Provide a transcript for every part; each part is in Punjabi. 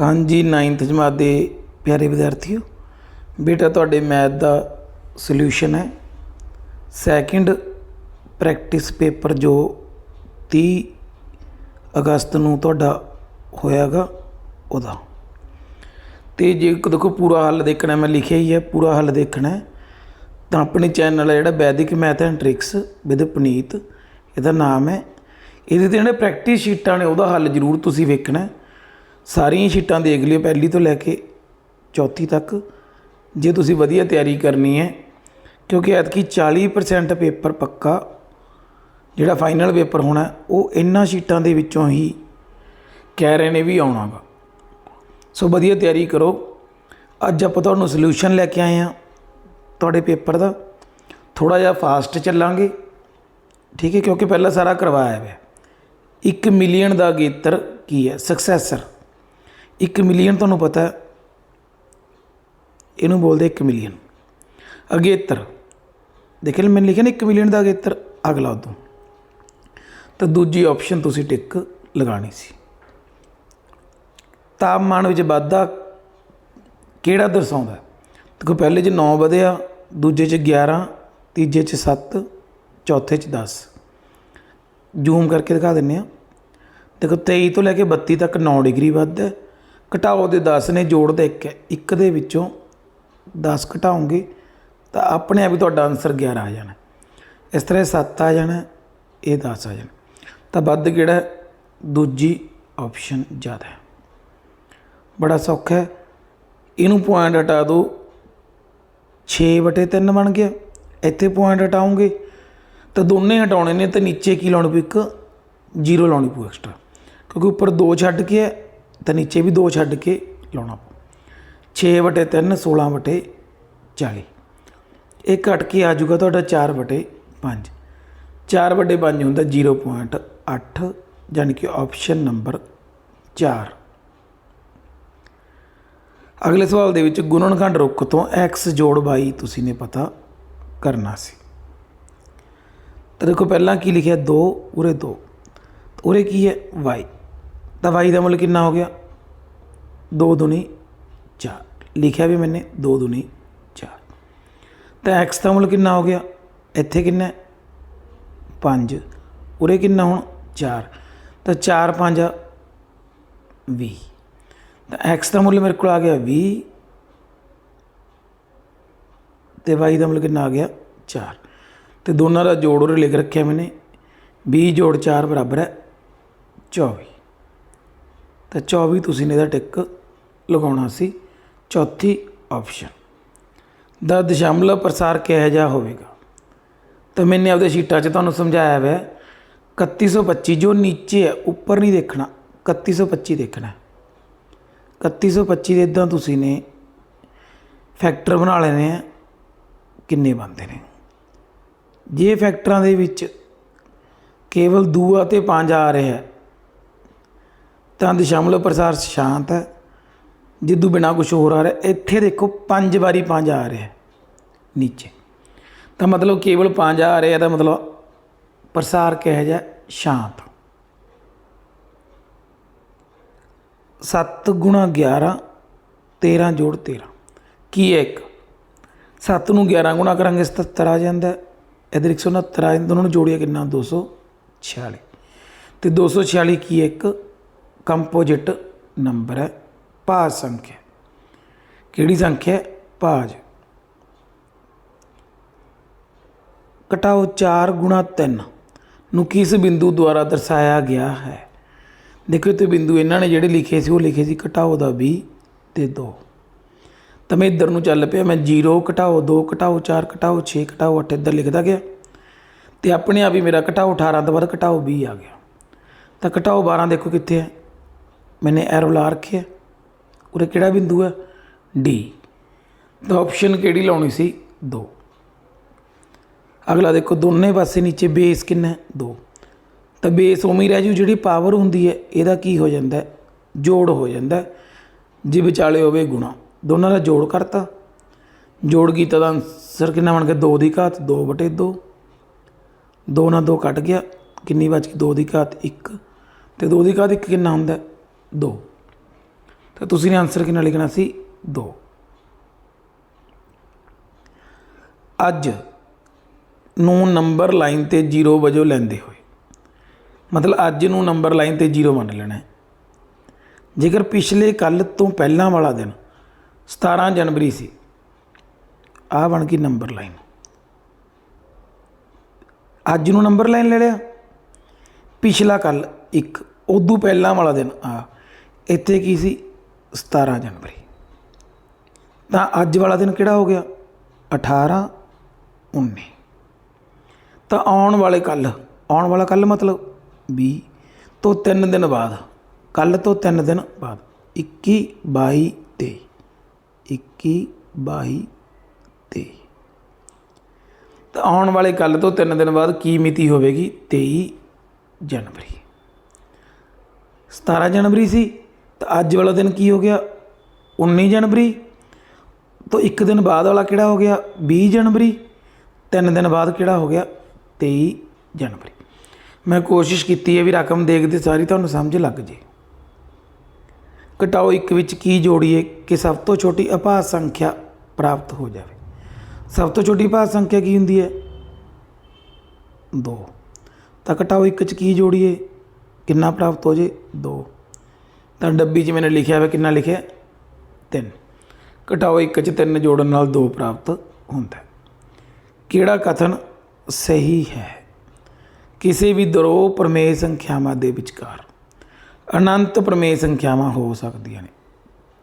ਹਾਂਜੀ 9th ਜਮਾਤ ਦੇ ਪਿਆਰੇ ਵਿਦਿਆਰਥੀਓ, ਬੇਟਾ ਤੁਹਾਡੇ ਮੈਥ ਦਾ ਸੋਲੂਸ਼ਨ ਹੈ। ਸੈਕਿੰਡ ਪ੍ਰੈਕਟਿਸ ਪੇਪਰ ਜੋ 30 ਅਗਸਤ ਨੂੰ ਤੁਹਾਡਾ ਹੋਇਆਗਾ, ਉਹਦਾ। ਤੇ ਜੇ ਦੇਖੋ ਪੂਰਾ ਹੱਲ ਦੇਖਣਾ, ਮੈਂ ਲਿਖਿਆ ਹੀ ਹੈ, ਪੂਰਾ ਹੱਲ ਦੇਖਣਾ ਤਾਂ ਆਪਣੇ ਚੈਨਲ ਹੈ ਜਿਹੜਾ Vedic math and tricks with Puneet, ਇਹਦਾ ਨਾਮ ਹੈ। ਇਹਦੇ ਤੇ ਜਿਹੜੇ ਪ੍ਰੈਕਟਿਸ ਸ਼ੀਟਾਂ ਨੇ, ਉਹਦਾ ਹੱਲ ਜ਼ਰੂਰ ਤੁਸੀਂ ਵੇਖਣਾ ਸਾਰੀਆਂ ਸ਼ੀਟਾਂ ਦੇਖ ਲਿਓ ਪਹਿਲੀ ਤੋਂ ਲੈ ਕੇ ਚੌਥੀ ਤੱਕ। ਜੇ ਤੁਸੀਂ ਵਧੀਆ ਤਿਆਰੀ ਕਰਨੀ ਹੈ, ਕਿਉਂਕਿ ਐਤਕੀ 40% ਪੇਪਰ ਪੱਕਾ, ਜਿਹੜਾ ਫਾਈਨਲ ਪੇਪਰ ਹੋਣਾ, ਉਹ ਇਹਨਾਂ ਸ਼ੀਟਾਂ ਦੇ ਵਿੱਚੋਂ ਹੀ ਕਹਿ ਰਹੇ ਨੇ ਵੀ ਆਉਣਾ ਗਾ ਸੋ ਵਧੀਆ ਤਿਆਰੀ ਕਰੋ। ਅੱਜ ਆਪਾਂ ਤੁਹਾਨੂੰ ਸੋਲੂਸ਼ਨ ਲੈ ਕੇ ਆਏ ਹਾਂ ਤੁਹਾਡੇ ਪੇਪਰ ਦਾ। ਥੋੜਾ ਜਿਹਾ ਫਾਸਟ ਚੱਲਾਂਗੇ। ਠੀਕ ਹੈ, ਕਿਉਂਕਿ ਪਹਿਲਾਂ ਸਾਰਾ ਕਰਵਾਇਆ ਹੋਇਆ 1 ਮਿਲੀਅਨ ਦਾ ਅਗੇਤਰ ਕੀ ਹੈ? ਸਕਸੈਸਰ 1 ਮਿਲੀਅਨ ਤੁਹਾਨੂੰ ਪਤਾ ਇਹਨੂੰ ਬੋਲਦੇ 1 ਮਿਲੀਅਨ। ਅਗੇਤਰ। ਦੇਖਿਆ ਮੈਂ ਲਿਖਿਆ ਨਾ 1 ਮਿਲੀਅਨ ਦਾ ਅਗੇਤਰ। ਅਗਲਾ ਉਦੋਂ। ਤਾਂ ਦੂਜੀ ਆਪਸ਼ਨ ਤੁਸੀਂ ਟਿਕ ਲਗਾਣੀ ਸੀ। ਤਾਪਮਾਨ ਵਿੱਚ ਵਾਧਾ ਕਿਹੜਾ ਦਰਸਾਉਂਦਾ ਦੇਖੋ, ਪਹਿਲੇ 'ਚ 9 ਵਧਿਆ, ਦੂਜੇ 'ਚ 11 ਤੀਜੇ 'ਚ 7 ਚੌਥੇ 'ਚ 10 ਜ਼ੂਮ ਕਰਕੇ ਦਿਖਾ ਦਿੰਨੇ ਆ ਦੇਖੋ 23 ਤੋਂ ਲੈ ਕੇ 32 ਤੱਕ 9 ਡਿਗਰੀ ਵੱਧਦਾ ਘਟਾਓ ਦੇ 10 ਨੇ ਜੋੜ ਦਾ 1 ਹੈ। ਇੱਕ ਦੇ ਵਿੱਚੋਂ 10 ਘਟਾਓਗੇ ਤਾਂ ਆਪਣੇ ਆਪ ਹੀ ਤੁਹਾਡਾ ਆਨਸਰ 11 ਆ ਜਾਣਾ। ਇਸ ਤਰ੍ਹਾਂ 7 ਆ ਜਾਣਾ, ਇਹ 10 ਆ ਜਾਣਾ। ਤਾਂ ਵੱਧ ਕਿਹੜਾ ਦੂਜੀ ਆਪਸ਼ਨ ਜ਼ਿਆਦਾ ਹੈ। ਬੜਾ ਸੌਖਾ ਹੈ। ਇਹਨੂੰ ਪੁਆਇੰਟ ਹਟਾ ਦਿਓ 6 ਵਟੇ 3 ਬਣ ਗਿਆ। ਇੱਥੇ ਪੁਆਇੰਟ ਹਟਾਉਂਗੇ ਤਾਂ ਦੋਨੇ ਹਟਾਉਣੇ ਨੇ ਤਾਂ ਨੀਚੇ ਕੀ ਲਾਉਣੀ ਪਊ? ਇੱਕ ਜ਼ੀਰੋ ਲਾਉਣੀ ਪਊ ਐਕਸਟਰਾ ਕਿਉਂਕਿ ਉੱਪਰ 2 ਛੱਡ ਕੇ ਹੈ। ਤਾਂ ਨੀਚੇ ਵੀ 2 ਛੱਡ ਕੇ ਲਾਉਣਾ ਪਊ। 6 ਵਟੇ 3 16 ਵਟੇ 40 ਇਹ ਕੱਟ ਕੇ ਆ ਜਾਊਗਾ ਤੁਹਾਡਾ 4 ਵਟੇ 5 4 ਵਟੇ 5 ਹੁੰਦਾ 0.8 ਯਾਨੀ ਕਿ ਆਪਸ਼ਨ ਨੰਬਰ 4 ਅਗਲੇ ਸਵਾਲ ਦੇ ਵਿੱਚ ਗੁਣਨਖੰਡ ਰੁੱਖ ਤੋਂ x ਜੋੜ y ਤੁਸੀਂ ਨੇ ਪਤਾ ਕਰਨਾ ਸੀ। ਤਾਂ ਦੇਖੋ ਪਹਿਲਾਂ ਕੀ ਲਿਖਿਆ 2 ਉਰੇ 2 ਉਰੇ ਕੀ ਹੈ? y ਤਾਂ y ਦਾ ਮੁੱਲ ਕਿੰਨਾ ਹੋ ਗਿਆ? 2 ਦੁਨੀ 4 ਲਿਖਿਆ ਵੀ ਮੈਨੇ 2 ਦੁਨੀ 4 ਤਾਂ x ਦਾ ਮੁੱਲ ਕਿੰਨਾ ਹੋ ਗਿਆ? ਇੱਥੇ ਕਿੰਨਾ ਹੈ? 5 ਉਰੇ ਕਿੰਨਾ ਹੁਣ? 4 ਤਾਂ 4 5 20 ਤਾਂ x ਦਾ ਮੁੱਲ ਮੇਰੇ ਕੋਲ ਆ ਗਿਆ 20 ਤੇ y ਦਾ ਮੁੱਲ ਕਿੰਨਾ ਆ ਗਿਆ? 4 ਤੇ ਦੋਨਾਂ ਦਾ ਜੋੜ ਉਰੇ ਲਿਖ ਰੱਖਿਆ ਮੈਨੇ। 20 ਜੋੜ 4 ਬਰਾਬਰ ਹੈ 24 ਤਾਂ 24 ਤੁਸੀਂ ਨੇ ਇਹਦਾ ਟਿਕ ਲਗਾਉਣਾ ਸੀ ਚੌਥੀ ਆਪਸ਼ਨ ਦਾ ਦਸ਼ਮਲਵ ਪ੍ਰਸਾਰ ਕਿਹੋ ਜਿਹਾ ਹੋਵੇਗਾ ਤਾਂ ਮੈਨੇ ਆਪਦੇ ਸ਼ੀਟਾਂ 'ਚ ਤੁਹਾਨੂੰ ਸਮਝਾਇਆ ਹੋਇਆ ਹੈ। 3125 ਜੋ ਨੀਚੇ ਹੈ, ਉੱਪਰ ਨਹੀਂ ਦੇਖਣਾ 3125 ਦੇਖਣਾ ਹੈ। 3125 ਦੇ ਇਦਾਂ ਤੁਸੀਂ ਨੇ ਫੈਕਟਰ ਬਣਾ ਲੈਣੇ ਆ, ਕਿੰਨੇ ਬਣਦੇ ਨੇ ਜੇ ਫੈਕਟਰਾਂ ਦੇ ਵਿੱਚ ਕੇਵਲ ਦੂਆ ਅਤੇ ਪੰਜ ਆ ਰਿਹਾ ਤਾਂ ਦਸ਼ਮਲਵ ਪ੍ਰਸਾਰ ਸ਼ਾਂਤ ਹੈ। ਜਿੱਦੂ ਬਿਨਾ ਕੁਝ ਹੋਰ ਆ ਰਿਹਾ, ਇੱਥੇ ਦੇਖੋ ਪੰਜ ਵਾਰੀ ਪੰਜ ਆ ਰਿਹਾ ਨੀਚੇ। ਤਾਂ ਮਤਲਬ ਕੇਵਲ ਪੰਜ ਆ ਰਿਹਾ ਦਾ ਮਤਲਬ ਪ੍ਰਸਾਰ ਕਿਹੋ ਜਿਹਾ ਸ਼ਾਂਤ। ਸੱਤ ਗੁਣਾ 11 13 ਜੋੜ 13 ਕੀ ਹੈ ਇੱਕ? 7 ਨੂੰ 11 ਗੁਣਾ ਕਰਾਂਗੇ 77 ਆ ਜਾਂਦਾ ਹੈ। ਇੱਧਰ 169 ਆ ਜਾਂਦਾ ਦੋਨਾਂ ਨੂੰ ਜੋੜਿਆ ਕਿੰਨਾ? 246 ਤੇ 246 ਕੀ ਹੈ ਇੱਕ? ਕੰਪੋਜਿਟ ਨੰਬਰ ਹੈ, ਭਾਜ ਸੰਖਿਆ। ਕਿਹੜੀ ਸੰਖਿਆ ਹੈ? ਭਾਜ। ਘਟਾਓ 4 ਗੁਣਾ 3 ਨੂੰ ਕਿਸ ਬਿੰਦੂ ਦੁਆਰਾ ਦਰਸਾਇਆ ਗਿਆ ਹੈ? ਦੇਖੋ ਤੇ ਬਿੰਦੂ ਇਹਨਾਂ ਨੇ ਜਿਹੜੇ ਲਿਖੇ ਸੀ, ਉਹ ਲਿਖੇ ਸੀ ਘਟਾਓ ਦਾ 20 ਤੇ 2 ਤਾਂ ਮੈਂ ਇੱਧਰ ਨੂੰ ਚੱਲ ਪਿਆ, ਮੈਂ 0 ਘਟਾਓ 2 ਘਟਾਓ 4 ਘਟਾਓ 6 ਘਟਾਓ 8 ਇੱਧਰ ਲਿਖਦਾ ਗਿਆ। ਤੇ ਆਪਣੇ ਆਪ ਹੀ ਮੇਰਾ ਘਟਾਓ 18 ਤੋਂ ਬਾਅਦ ਘਟਾਓ 20 ਆ ਗਿਆ। ਤਾਂ ਘਟਾਓ 12 ਦੇਖੋ ਕਿੱਥੇ ਹੈ? ਮੈਨੇ ਐਰੋ ਲਾ ਰੱਖਿਆ ਉਰੇ ਕਿਹੜਾ ਬਿੰਦੂ ਹੈ ਡੀ ਤਾਂ ਆਪਸ਼ਨ ਕਿਹੜੀ ਲਾਉਣੀ ਸੀ 2 ਅਗਲਾ ਦੇਖੋ ਦੋਨੇ ਪਾਸੇ ਨੀਚੇ ਬੇਸ ਕਿੰਨਾ ਹੈ 2 ਤਾਂ ਬੇਸ ਉਵੇਂ ਰਹਿ ਜੂ ਜਿਹੜੀ ਪਾਵਰ ਹੁੰਦੀ ਹੈ ਇਹਦਾ ਕੀ ਹੋ ਜਾਂਦਾ ਜੋੜ ਹੋ ਜਾਂਦਾ ਜੇ ਵਿਚਾਲੇ ਹੋਵੇ ਗੁਣਾ ਦੋਨਾਂ ਦਾ ਜੋੜ ਕਰਤਾ ਜੋੜ ਕੀਤਾ ਤਾਂ ਆਨਸਰ ਕਿੰਨਾ ਬਣ ਗਿਆ 2 ਦੀ ਘਾਤ 2 ਬਟੇ 2 2 ਨਾਲ 2 ਕੱਟ ਗਿਆ ਕਿੰਨੀ ਬਚ ਗਈ 2 ਦੀ ਘਾਤ 1 ਤੇ 2 ਦੀ ਘਾਤ 1 ਕਿੰਨਾ ਹੁੰਦਾ 2 ਤਾਂ ਤੁਸੀਂ ਨੇ ਆਨਸਰ ਕਿੰਨਾ ਲਿਖਣਾ ਸੀ? 2 ਅੱਜ ਨੂੰ ਨੰਬਰ ਲਾਈਨ ਤੇ 0 ਵਜੋਂ ਲੈਂਦੇ ਹੋਏ। ਮਤਲਬ ਅੱਜ ਨੂੰ ਨੰਬਰ ਲਾਈਨ ਤੇ 0 ਮੰਨ ਲੈਣਾ ਹੈ। ਜੇਕਰ ਪਿਛਲੇ ਕੱਲ ਤੋਂ ਪਹਿਲਾਂ ਵਾਲਾ ਦਿਨ 17 ਜਨਵਰੀ ਸੀ, ਆਹ ਬਣ ਗਈ ਨੰਬਰ ਲਾਈਨ ਅੱਜ ਨੂੰ ਨੰਬਰ ਲਾਈਨ ਲੈ ਲਿਆ। ਪਿਛਲਾ ਕੱਲ ਇੱਕ, ਉਦੋਂ ਪਹਿਲਾਂ ਵਾਲਾ ਦਿਨ ਆ ਇੱਥੇ ਕੀ ਸੀ? 17 ਜਨਵਰੀ। ਤਾਂ ਅੱਜ ਵਾਲਾ ਦਿਨ ਕਿਹੜਾ ਹੋ ਗਿਆ? 18 19 ਤਾਂ ਆਉਣ ਵਾਲੇ ਕੱਲ ਆਉਣ ਵਾਲਾ ਕੱਲ ਮਤਲਬ 20 ਤੋਂ 3 ਦਿਨ ਬਾਅਦ ਕੱਲ ਤੋਂ 3 ਦਿਨ ਬਾਅਦ 21 22 23 21 22 23 ਤਾਂ ਆਉਣ ਵਾਲੇ ਕੱਲ ਤੋਂ 3 ਦਿਨ ਬਾਅਦ ਕੀ ਮਿਤੀ ਹੋਵੇਗੀ? 23 ਜਨਵਰੀ। 17 ਜਨਵਰੀ ਸੀ। ਤਾਂ ਅੱਜ ਵਾਲਾ ਦਿਨ ਕੀ ਹੋ ਗਿਆ? 19 ਜਨਵਰੀ। ਤੋਂ ਇੱਕ ਦਿਨ ਬਾਅਦ ਵਾਲਾ ਕਿਹੜਾ ਹੋ ਗਿਆ? 20 ਜਨਵਰੀ। ਤਿੰਨ ਦਿਨ ਬਾਅਦ ਕਿਹੜਾ ਹੋ ਗਿਆ? 23 ਜਨਵਰੀ। ਮੈਂ ਕੋਸ਼ਿਸ਼ ਕੀਤੀ ਹੈ ਵੀ ਰਕਮ ਦੇਖਦੇ ਸਾਰੀ, ਤੁਹਾਨੂੰ ਸਮਝ ਲੱਗ ਜੇ। ਘਟਾਓ ਇੱਕ ਵਿੱਚ ਕੀ ਜੋੜੀਏ ਕਿ ਸਭ ਤੋਂ ਛੋਟੀ ਅਭਾਜ ਸੰਖਿਆ ਪ੍ਰਾਪਤ ਹੋ ਜਾਵੇ। ਸਭ ਤੋਂ ਛੋਟੀ ਅਭਾਜ ਸੰਖਿਆ ਕੀ ਹੁੰਦੀ ਹੈ? 2 ਤਾਂ ਘਟਾਓ ਇੱਕ ਚ ਕੀ ਜੋੜੀਏ? ਕਿੰਨਾ ਪ੍ਰਾਪਤ ਹੋ ਜੇ? 2 ਤਾਂ ਡੱਬੀ 'ਚ ਮੈਨੇ ਲਿਖਿਆ ਹੋਇਆ ਕਿੰਨਾ ਲਿਖਿਆ? ਤਿੰਨ। ਘਟਾਓ ਇੱਕ 'ਚ ਤਿੰਨ ਜੋੜਨ ਨਾਲ ਦੋ ਪ੍ਰਾਪਤ ਹੁੰਦਾ ਕਿਹੜਾ ਕਥਨ ਸਹੀ ਹੈ? ਕਿਸੇ ਵੀ ਦੋ ਪਰਮੇਯ ਸੰਖਿਆਵਾਂ ਦੇ ਵਿਚਕਾਰ ਅਨੰਤ ਪਰਮੇਯ ਸੰਖਿਆਵਾਂ ਹੋ ਸਕਦੀਆਂ ਨੇ।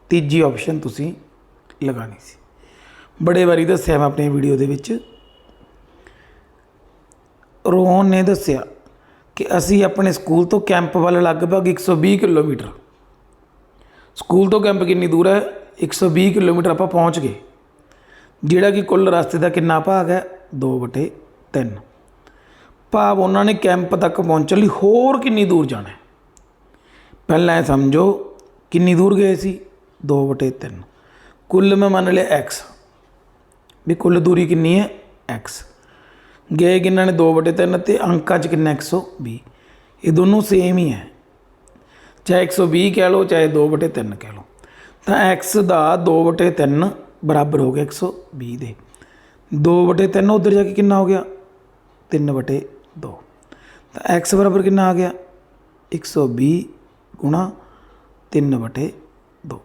ਤੀਜੀ ਆਪਸ਼ਨ ਤੁਸੀਂ ਲਗਾਣੀ ਸੀ। ਬੜੇ ਵਾਰੀ ਦੱਸਿਆ ਮੈਂ ਆਪਣੇ ਵੀਡੀਓ ਦੇ ਵਿੱਚ। ਰੋਹਨ ਨੇ ਦੱਸਿਆ ਕਿ ਅਸੀਂ ਆਪਣੇ ਸਕੂਲ ਤੋਂ ਕੈਂਪ ਵੱਲ ਲਗਭਗ 120 ਕਿਲੋਮੀਟਰ ਸਕੂਲ ਤੋਂ ਕੈਂਪ ਕਿੰਨੀ ਦੂਰ ਹੈ? 120 ਕਿਲੋਮੀਟਰ ਆਪਾਂ ਪਹੁੰਚ ਗਏ। ਜਿਹੜਾ ਕਿ ਕੁੱਲ ਰਸਤੇ ਦਾ ਕਿੰਨਾ ਭਾਗ ਹੈ? 2/3 ਭਾਵ ਉਹਨਾਂ ਨੇ ਕੈਂਪ ਤੱਕ ਪਹੁੰਚਣ ਲਈ ਹੋਰ ਕਿੰਨੀ ਦੂਰ ਜਾਣਾ ਪਹਿਲਾਂ ਇਹ ਸਮਝੋ, ਕਿੰਨੀ ਦੂਰ ਗਏ ਸੀ? 2/3 ਕੁੱਲ ਮੈਂ ਮੰਨ ਲਿਆ x ਵੀ ਕੁੱਲ ਦੂਰੀ ਕਿੰਨੀ ਹੈ? x ਗਏ ਕਿੰਨਾ ਨੇ? 2/3 ਤੇ ਅੰਕਾਂ 'ਚ ਕਿੰਨਾ? 120 ਇਹ ਦੋਨੋਂ ਸੇਮ ਹੀ ਹੈ। ਚਾਹੇ 120 ਕਹਿ ਲਓ, ਚਾਹੇ 2/3 ਕਹਿ ਲਓ। ਤਾਂ x ਦਾ 2/3 ਬਰਾਬਰ ਹੋ ਗਿਆ 120 ਦੇ। 2/3 ਉਧਰ ਜਾ ਕੇ ਕਿੰਨਾ ਹੋ ਗਿਆ? 3/2 ਤਾਂ x ਬਰਾਬਰ ਕਿੰਨਾ ਆ ਗਿਆ? 120 ਗੁਣਾ 3/2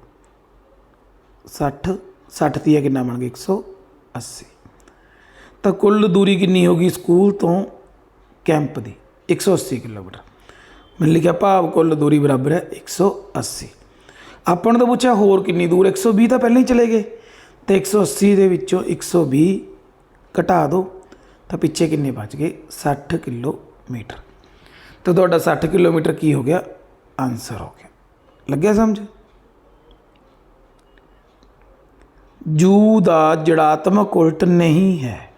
60 60 ਤੀਆ ਕਿੰਨਾ ਬਣ ਗਿਆ? 180 ਤਾਂ ਕੁੱਲ ਦੂਰੀ ਕਿੰਨੀ ਹੋ ਗਈ ਸਕੂਲ ਤੋਂ ਕੈਂਪ ਦੀ? 180 ਕਿਲੋਮੀਟਰ। ਮੈਂ ਲਿਖਿਆ, ਭਾਵ ਕੁੱਲ ਦੂਰੀ ਬਰਾਬਰ ਹੈ 180 ਆਪਾਂ ਨੂੰ ਤਾਂ ਪੁੱਛਿਆ ਹੋਰ ਕਿੰਨੀ ਦੂਰ 120 ਤਾਂ ਪਹਿਲਾਂ ਹੀ ਚਲੇ ਗਏ। ਤੇ 180 ਦੇ ਵਿੱਚੋਂ 120 ਘਟਾ ਦਿਓ, ਤਾਂ ਪਿੱਛੇ ਕਿੰਨੇ ਬਚ ਗਏ? 60 ਕਿਲੋਮੀਟਰ। ਤਾਂ ਤੁਹਾਡਾ 60 ਕਿਲੋਮੀਟਰ ਕੀ ਹੋ ਗਿਆ? ਆਨਸਰ ਹੋ ਗਿਆ। ਲੱਗਿਆ ਸਮਝ? ਜੂ ਦਾ ਜੜਾਤਮਕ ਉਲਟ ਨਹੀਂ ਹੈ।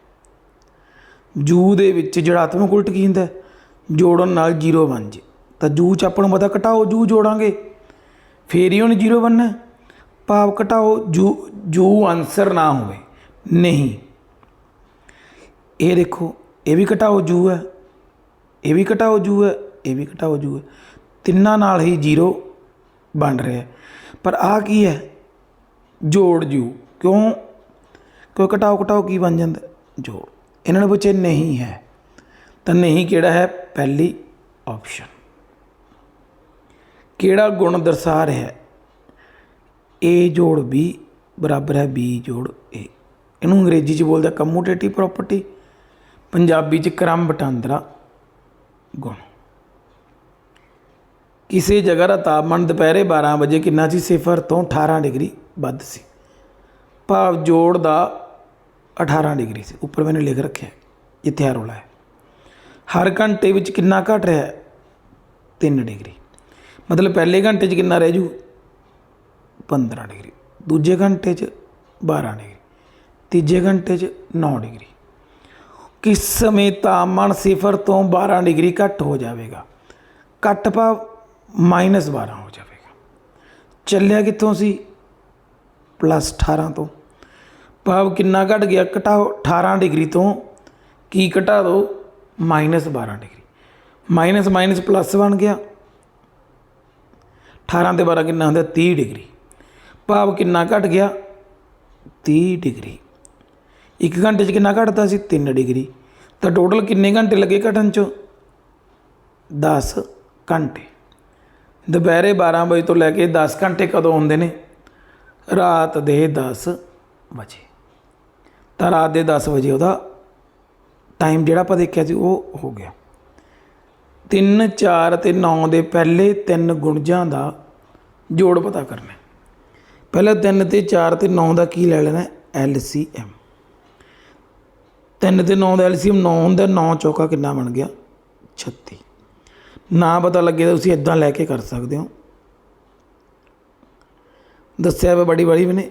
ਜੂ ਦੇ ਵਿੱਚ ਜੜਾਤਮਕ ਉਲਟ ਕੀ ਹੁੰਦਾ? ਜੋੜਨ ਨਾਲ ਜ਼ੀਰੋ ਬਣ ਜੇ ਤਾਂ ਜੂ ਚ ਆਪਾਂ ਨੂੰ ਪਤਾ ਘਟਾਓ, ਜੂ ਜੋੜਾਂਗੇ। ਫੇਰ ਹੀ ਉਹਨੇ ਜ਼ੀਰੋ ਬਣਨਾ ਭਾਵ ਘਟਾਓ, ਜੂ ਜੂ ਆਨਸਰ ਨਾ ਹੋਵੇ। ਨਹੀਂ। ਇਹ ਦੇਖੋ, ਇਹ ਵੀ ਘਟਾਓ, ਜੂ ਹੈ। ਇਹ ਵੀ ਘਟਾਓ, ਜੂ ਹੈ। ਇਹ ਵੀ ਘਟਾਓ, ਜੂ ਹੈ। ਤਿੰਨਾਂ ਨਾਲ ਹੀ ਜ਼ੀਰੋ ਬਣ ਰਿਹਾ ਪਰ ਆ ਕੀ ਹੈ? ਜੋੜ ਜੂ। ਕਿਉਂ? ਕਿਉਂ ਘਟਾਓ ਘਟਾਓ ਕੀ ਬਣ ਜਾਂਦਾ ਜੋੜ। ਇਹਨਾਂ ਨੇ ਪੁੱਛੇ ਨਹੀਂ ਹੈ। ਤਾਂ ਨਹੀਂ ਕਿਹੜਾ ਹੈ? ਪਹਿਲੀ ਆਪਸ਼ਨ ਕਿਹੜਾ ਗੁਣ ਦਰਸਾ ਰਿਹਾ ਹੈ? A ਜੋੜ b ਬਰਾਬਰ ਹੈ b ਜੋੜ a ਇਹਨੂੰ ਅੰਗਰੇਜ਼ੀ ਚ ਬੋਲਦਾ ਕਮੂਟੇਟਿਵ ਪ੍ਰੋਪਰਟੀ ਪੰਜਾਬੀ ਚ ਕ੍ਰਮ ਵਟਾਂਦਰਾ ਗੁਣ। ਕਿਸੇ ਜਗ੍ਹਾ ਦਾ ਤਾਪਮਾਨ ਦੁਪਹਿਰੇ 12 ਵਜੇ ਕਿੰਨਾ ਸੀ? ਸਿਫਰ ਤੋਂ 18 ਡਿਗਰੀ ਵੱਧ ਸੀ। ਭਾਵ ਜੋੜ ਦਾ 18 ਡਿਗਰੀ ਸੀ। ਉੱਪਰ ਮੈंने ਲਿਖ ਰੱਖਿਆ ਹੈ, ਜਿੱਥੇ ਆ ਰੋਲਾ ਹੈ। ਹਰ ਘੰਟੇ ਵਿੱਚ ਕਿੰਨਾ ਘਟ ਰਿਹਾ? ਹੈ 3 ਡਿਗਰੀ। ਮਤਲਬ ਪਹਿਲੇ ਘੰਟੇ 'ਚ ਕਿੰਨਾ ਰਹਿ ਜੂ 15 ਡਿਗਰੀ। ਦੂਜੇ ਘੰਟੇ 'ਚ 12 ਡਿਗਰੀ। ਤੀਜੇ ਘੰਟੇ 'ਚ 9 ਡਿਗਰੀ। ਕਿਸ ਸਮੇਂ ਤਾਪਮਾਨ ਸਿਫਰ ਤੋਂ 12 ਡਿਗਰੀ ਘੱਟ ਹੋ ਜਾਵੇਗਾ? ਘੱਟ ਭਾਵ ਮਾਈਨਸ 12 ਹੋ ਜਾਵੇਗਾ। ਚੱਲਿਆ ਕਿੱਥੋਂ ਸੀ? ਪਲੱਸ 18 ਤੋਂ। ਭਾਵ ਕਿੰਨਾ ਘਟ ਗਿਆ? ਘਟਾਓ 18 ਡਿਗਰੀ ਤੋਂ। ਕੀ ਘਟਾ ਦਿਓ minus 12 degree. Minus minus plus ਬਣ ਗਿਆ। 18 ਤੇ 12 ਕਿੰਨਾ ਹੁੰਦਾ? 30 ਡਿਗਰੀ। ਭਾਵ ਕਿੰਨਾ ਘਟ ਗਿਆ? 30 ਡਿਗਰੀ। 1 ਘੰਟੇ 'ਚ ਕਿੰਨਾ ਘਟਦਾ ਸੀ? 3 ਡਿਗਰੀ। ਤਾਂ ਟੋਟਲ ਕਿੰਨੇ ਘੰਟੇ ਲੱਗੇ ਘਟਣ 'ਚ? 10 ਘੰਟੇ। ਦੁਪਹਿਰੇ 12 ਵਜੇ ਤੋਂ ਲੈ ਕੇ 10 ਘੰਟੇ ਕਦੋਂ ਹੁੰਦੇ ਨੇ? ਰਾਤ ਦੇ 10 ਵਜੇ। ਤਾਂ ਰਾਤ ਦੇ 10 ਵਜੇ ਉਹਦਾ ਟਾਈਮ ਜਿਹੜਾ ਆਪਾਂ ਦੇਖਿਆ ਸੀ ਉਹ ਹੋ ਗਿਆ। 3 4 ਅਤੇ 9 ਦੇ ਪਹਿਲੇ ਤਿੰਨ ਗੁਣਜਾਂ ਦਾ ਜੋੜ ਪਤਾ ਕਰਨਾ ਹੈ। ਪਹਿਲਾਂ 3 ਤੇ 4 ਤੇ 9 ਦਾ ਕੀ ਲੈ ਲੈਣਾ ਐਲਸੀਐਮ 3 ਤੇ 9 ਦਾ ਐਲਸੀਐਮ 9 ਹੁੰਦਾ 9 ਚੌਕਾ ਕਿੰਨਾ ਬਣ ਗਿਆ? 36 ਨਾ ਪਤਾ ਲੱਗੇ ਤਾਂ ਤੁਸੀਂ ਇਦਾਂ ਲੈ ਕੇ ਕਰ ਸਕਦੇ ਹੋ। ਦੱਸਿਆ ਵਾ ਬੜੀ ਬੜੀ ਮੈਨੇ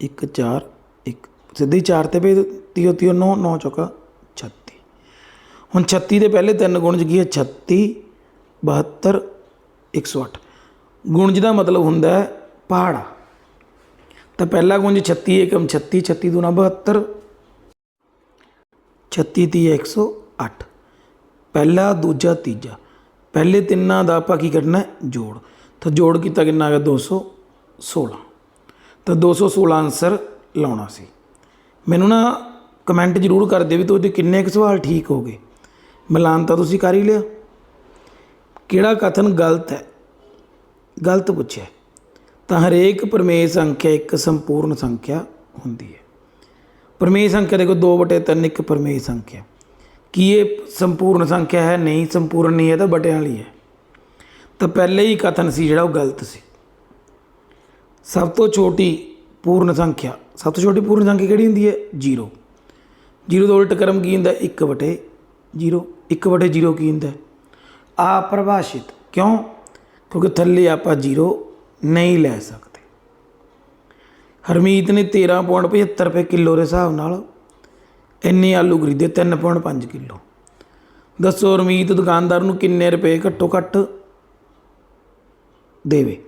1 4 1 ਸਿੱਧੀ 4 ਤੇ ਭੇਜ ਤੀਓ ਤੀਓ 9 9 ਚੌਕਾ। ਹੁਣ 36 ਦੇ ਪਹਿਲੇ ਤਿੰਨ ਗੁਣਜ ਕੀ ਹੈ? 36 72 108 ਗੁਣਜ ਦਾ ਮਤਲਬ ਹੁੰਦਾ ਹੈ ਪਹਾੜਾ। ਤਾਂ ਪਹਿਲਾ ਗੁਣਜ 36 ਏਕਮ 36 36 ਦੂਣਾ 72 36 ਤੀਹ 108 ਪਹਿਲਾ, ਦੂਜਾ, ਤੀਜਾ। ਪਹਿਲੇ ਤਿੰਨਾਂ ਦਾ ਆਪਾਂ ਕੀ ਕਰਨਾ ਜੋੜ। ਤਾਂ ਜੋੜ ਕੀਤਾ ਕਿੰਨਾ ਆ ਗਿਆ 216 ਤਾਂ 216 ਆਨਸਰ ਲਾਉਣਾ ਸੀ। ਮੈਨੂੰ ਨਾ ਕਮੈਂਟ ਜ਼ਰੂਰ ਕਰ ਦਿਓ ਵੀ ਤੁਹਾਡੇ ਕਿੰਨੇ ਕੁ ਸਵਾਲ ਠੀਕ ਹੋ ਗਏ। ਮਿਲਾਨ ਤਾਂ ਤੁਸੀਂ ਕਰ ਹੀ ਲਿਆ। ਕਿਹੜਾ ਕਥਨ ਗਲਤ ਹੈ? ਗਲਤ ਪੁੱਛਿਆ। ਤਾਂ ਹਰੇਕ ਪਰਮੇਯ ਸੰਖਿਆ ਇੱਕ ਸੰਪੂਰਨ ਸੰਖਿਆ ਹੁੰਦੀ ਹੈ। ਪਰਮੇਯ ਸੰਖਿਆ ਦੇਖੋ 2 ਬਟੇ 3 ਇੱਕ ਪਰਮੇਯ ਸੰਖਿਆ। ਕੀ ਇਹ ਸੰਪੂਰਨ ਸੰਖਿਆ ਹੈ? ਨਹੀਂ, ਸੰਪੂਰਨ ਨਹੀਂ ਹੈ ਤਾਂ ਬਟਿਆਂ ਵਾਲੀ ਹੈ। ਤਾਂ ਪਹਿਲੇ ਹੀ ਕਥਨ ਸੀ ਜਿਹੜਾ ਉਹ ਗਲਤ ਸੀ। ਸਭ ਤੋਂ ਛੋਟੀ ਪੂਰਨ ਸੰਖਿਆ, ਸਭ ਤੋਂ ਛੋਟੀ ਪੂਰਨ ਸੰਖਿਆ ਕਿਹੜੀ ਹੁੰਦੀ ਹੈ? 0 0 ਦਾ ਉਲਟ ਕਰਮ ਕੀ ਹੁੰਦਾ? 1 ਬਟੇ 0 1 ਬਟੇ 0 ਕੀ ਹੁੰਦਾ? ਆਪਰਿਭਾਸ਼ਿਤ ਕਿਉਂ? ਕਿਉਂਕਿ ਥੱਲੇ ਆਪਾਂ 0 ਨਹੀਂ ਲੈ ਸਕਦੇ। ਹਰਮੀਤ ਨੇ 13.75 ਰੁਪਏ ਕਿਲੋ ਦੇ ਹਿਸਾਬ ਨਾਲ ਇੰਨੇ ਆਲੂ ਖਰੀਦੇ 3.5 ਕਿਲੋ। ਦੱਸੋ ਹਰਮੀਤ, ਦੁਕਾਨਦਾਰ ਨੂੰ ਕਿੰਨੇ ਰੁਪਏ ਘੱਟੋ ਘੱਟ ਦੇਵੇ?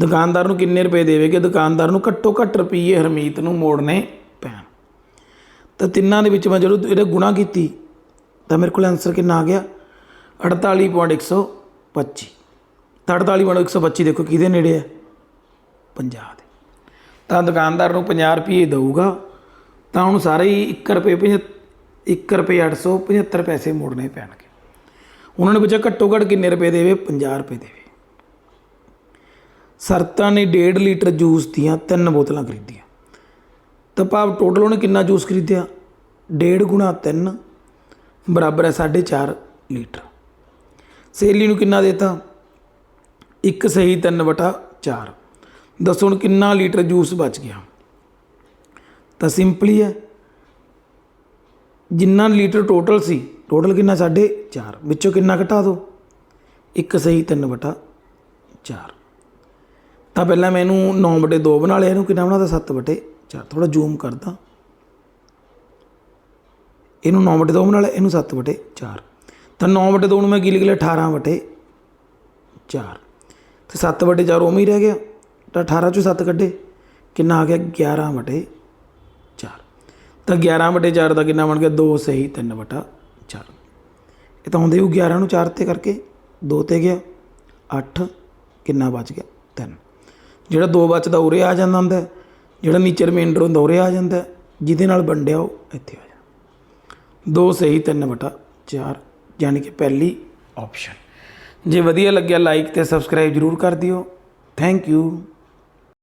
ਦੁਕਾਨਦਾਰ ਨੂੰ ਕਿੰਨੇ ਰੁਪਏ ਦੇਵੇ ਕਿ ਦੁਕਾਨਦਾਰ ਨੂੰ ਘੱਟੋ ਘੱਟ ਰੁਪਏ ਹਰਮੀਤ ਨੂੰ ਮੋੜਨੇ ਪੈਣ? ਤਾਂ ਤਿੰਨਾਂ ਦੇ ਵਿੱਚ ਮੈਂ ਜਦੋਂ ਇਹਦਾ ਗੁਣਾ ਕੀਤੀ ਤਾਂ ਮੇਰੇ ਕੋਲ ਆਨਸਰ ਕਿੰਨਾ ਆ ਗਿਆ? 48.125 ਤਾਂ 48.125 ਦੇਖੋ ਕਿਹਦੇ ਨੇੜੇ ਹੈ? 50 ਦੇ। ਤਾਂ ਦੁਕਾਨਦਾਰ ਨੂੰ 50 ਰੁਪਏ ਦੇਊਗਾ। ਤਾਂ ਉਹਨੂੰ ਸਾਰੇ ਹੀ 1 ਰੁਪਏ 1 ਰੁਪਏ 875 ਪੈਸੇ ਮੋੜਨੇ ਪੈਣਗੇ। ਉਹਨਾਂ ਨੇ ਪੁੱਛਿਆ ਘੱਟੋ ਘੱਟ ਕਿੰਨੇ ਰੁਪਏ ਦੇਵੇ? 50 ਰੁਪਏ ਦੇਵੇ। ਸਰਤਾਂ ਨੇ 1.5 ਲੀਟਰ ਜੂਸ ਦੀਆਂ ਤਿੰਨ ਬੋਤਲਾਂ ਖਰੀਦੀਆਂ। ਤਾਂ ਭਾਵ ਟੋਟਲ ਉਹਨੇ ਕਿੰਨਾ ਜੂਸ ਖਰੀਦਿਆ? 1.5 ਗੁਣਾ 3 ਬਰਾਬਰ ਹੈ 4.5 ਲੀਟਰ। ਸਹੇਲੀ ਨੂੰ ਕਿੰਨਾ ਦੇਤਾ? ਇੱਕ ਸਹੀ 3 ਵਟਾ 4 ਦੱਸੋ ਹੁਣ ਕਿੰਨਾ ਲੀਟਰ ਜੂਸ ਬਚ ਗਿਆ? ਤਾਂ ਸਿੰਪਲੀ ਹੈ ਜਿੰਨਾ ਲੀਟਰ ਟੋਟਲ ਸੀ, ਟੋਟਲ ਕਿੰਨਾ? 4.5 ਵਿੱਚੋਂ ਕਿੰਨਾ ਘਟਾ ਦਿਓ ਇੱਕ ਸਹੀ 3 ਵਟਾ 4 ਤਾਂ ਪਹਿਲਾਂ ਮੈਂ ਇਹਨੂੰ 9 ਬਟੇ 2 ਬਣਾ ਲਿਆ, ਇਹਨੂੰ ਕਿੰਨਾ ਬਣਾਦਾ 7 ਬਟੇ 4 ਥੋੜਾ ਜ਼ੂਮ ਕਰਦਾ। ਇਹਨੂੰ 9 ਵਟੇ 2 ਬਣਾ ਲਿਆ ਇਹਨੂੰ 7 ਵਟੇ 4 ਤਾਂ 9 ਵਟੇ 2 ਨੂੰ ਮੈਂ ਕੀ ਲਿਖ ਲਿਆ? 18 ਬਟੇ 4 ਤੇ 7 ਬਟੇ 4 ਉਵੇਂ ਹੀ ਰਹਿ ਗਿਆ। ਤਾਂ 18 ਚੋਂ 7 ਕੱਢੇ। ਕਿੰਨਾ ਆ ਗਿਆ? 11 ਬਟੇ 4 ਤਾਂ 11 ਵਟੇ 4 ਦਾ ਕਿੰਨਾ ਬਣ ਗਿਆ? 2 ਸਹੀ 3 ਵਟਾ 4 ਇਹ ਤਾਂ ਹੁੰਦੇ ਹੀ 11 ਨੂੰ 4 ਤੇ ਕਰਕੇ। 2 ਤੇ ਗਿਆ। 8 ਕਿੰਨਾ ਬਚ ਗਿਆ? 3 ਜਿਹੜਾ 2 ਬਚਦਾ ਉਰੇ ਆ ਜਾਂਦਾ ਹੁੰਦਾ। ਹੈ। ਜਿਹੜਾ ਨੀਚੇ ਰਿਮਾਈਂਡਰ ਹੁੰਦਾ, ਉਰੇ ਆ ਜਾਂਦਾ। ਜਿਹਦੇ ਨਾਲ ਵੰਡਿਆ ਉਹ ਇੱਥੇ ਆ ਦੋ ਸਹੀ 3 ਬਟਾ 4 ਯਾਨੀ ਕਿ ਪਹਿਲੀ ਆਪਸ਼ਨ ਜੇ ਵਧੀਆ ਲੱਗਿਆ ਲਾਈਕ ਤੇ ਸਬਸਕ੍ਰਾਈਬ ਜਰੂਰ ਕਰ ਦਿਓ। Thank you